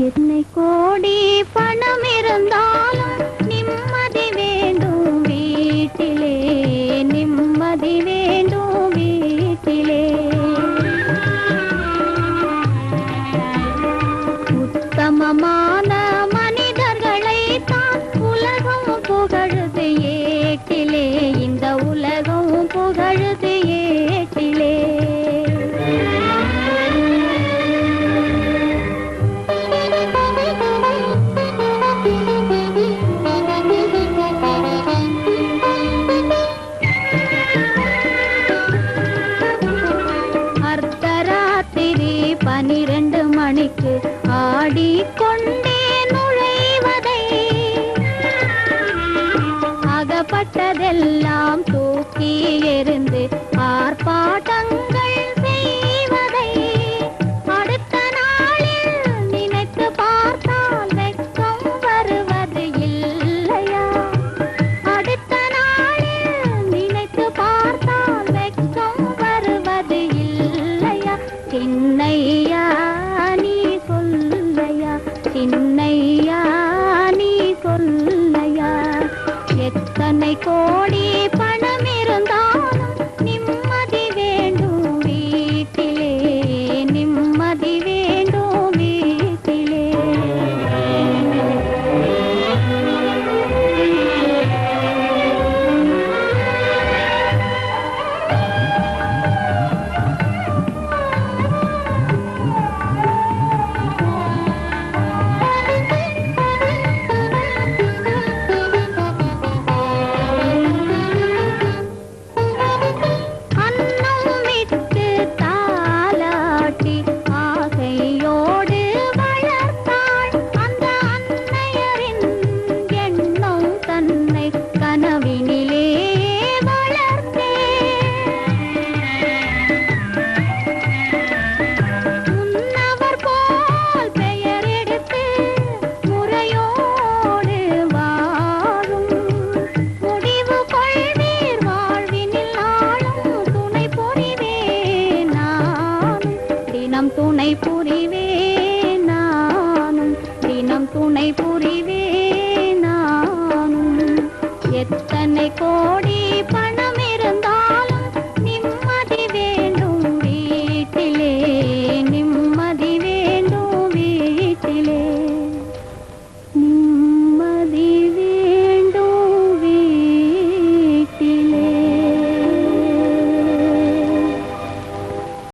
என்னை கோடி பணம் இருந்தால் பாடிக்கொண்டே நுழைவதை. அகப்பட்டதெல்லாம் தூக்கி எறிந்து ஆர்ப்பாட்டங்கள் செய்வதை. அடுத்த நாளில் நினைத்து பார்த்தால் வெக்கம் வருவது கோடி